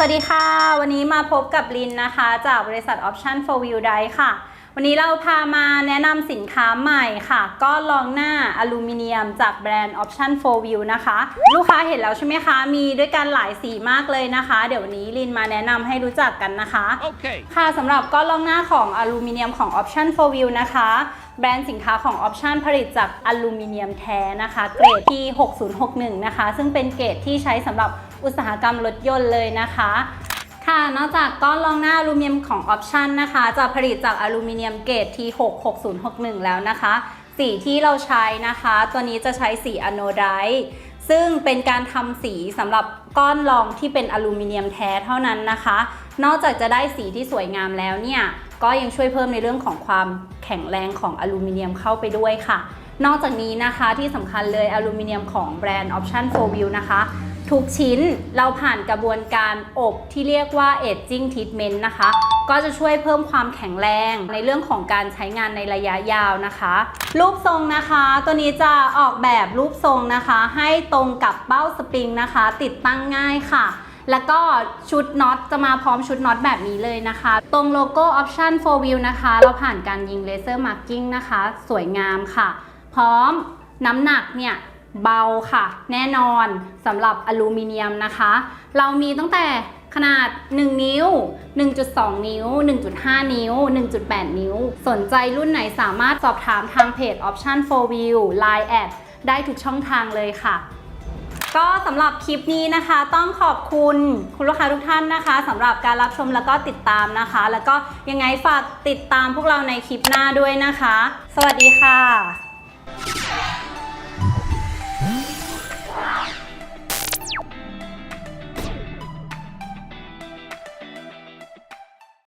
สวัสดีค่ะ วันนี้มาพบกับลินนะคะ จากบริษัท Option for View d i ค่ะ วันนี้เราพามาแนะนำสินค้าใหม่ค่ะก็ลองหน้าอลูมิเนียมจากแบรนด์ Option for View นะคะ ลูกค้าเห็นแล้วใช่ไหมคะ มีด้วยกันหลายสีมากเลยนะคะ เดี๋ยววันนี้ลินมาแนะนำให้รู้จักกันนะคะ Okay. ค่ะสำหรับก้อนรองหน้าของอลูมิเนียมของ Option for View นะคะแบรนด์สินค้าของ Option ผลิตจากอลูมิเนียมแท้นะคะ เกรดที่6061 นะคะ ซึ่งเป็นเกรดที่ใช้สำหรับ อุตสาหกรรมรถยนต์เลยนะคะค่ะ นอกจากก้อนรองหน้าอลูมิเนียมของ Option นะคะ จะผลิตจากอลูมิเนียมเกรดที่66061 แล้วนะคะ สีที่เราใช้นะคะ ตัวนี้จะใช้สีอะโนไดต์ซึ่งเป็นการทำสีสำหรับก้อนรองที่เป็นอลูมิเนียมแท้เท่านั้นนะคะ นอกจากจะได้สีที่สวยงามแล้วเนี่ย ก็ยังช่วยเพิ่มในเรื่องของความแข็งแรงของอลูมิเนียมเข้าไปด้วยค่ะ นอกจากนี้นะคะที่สำคัญเลยอลูมิเนียมของแบรนด์ Option 4 View นะคะ ทุกชิ้นเราผ่านกระบวนการอบที่เรียกว่า aging treatment นะคะ ก็จะช่วยเพิ่มความแข็งแรงในเรื่องของการใช้งานในระยะยาวนะคะ รูปทรงนะคะ ตัวนี้จะออกแบบรูปทรงนะคะ ให้ตรงกับเป้าสปริงนะคะ ติดตั้งง่ายค่ะ แล้วก็ชุดน็อตจะมาพร้อมชุดน็อตแบบนี้เลยนะคะ ตรงโลโก้ Option 4 View นะคะ เราผ่านการยิงเลเซอร์มาร์กิ้งนะคะ สวยงามค่ะ พร้อมน้ำหนักเนี่ย เบาค่ะ แน่นอนสำหรับอลูมิเนียมนะคะ เรามีตั้งแต่ขนาด 1 นิ้ว 1.2 นิ้ว 1.5 นิ้ว 1.8 นิ้ว สนใจรุ่นไหนสามารถสอบถามทางเพจ Option 4 View Line แอดได้ทุกช่องทางเลยค่ะ ก็สำหรับคลิปนี้นะคะ ต้องขอบคุณคุณลูกค้าทุกท่านนะคะสำหรับการรับชมแล้วก็ติดตามนะคะ แล้วก็ยังไงฝากติดตามพวกเราในคลิปหน้าด้วยนะคะ สวัสดีค่ะ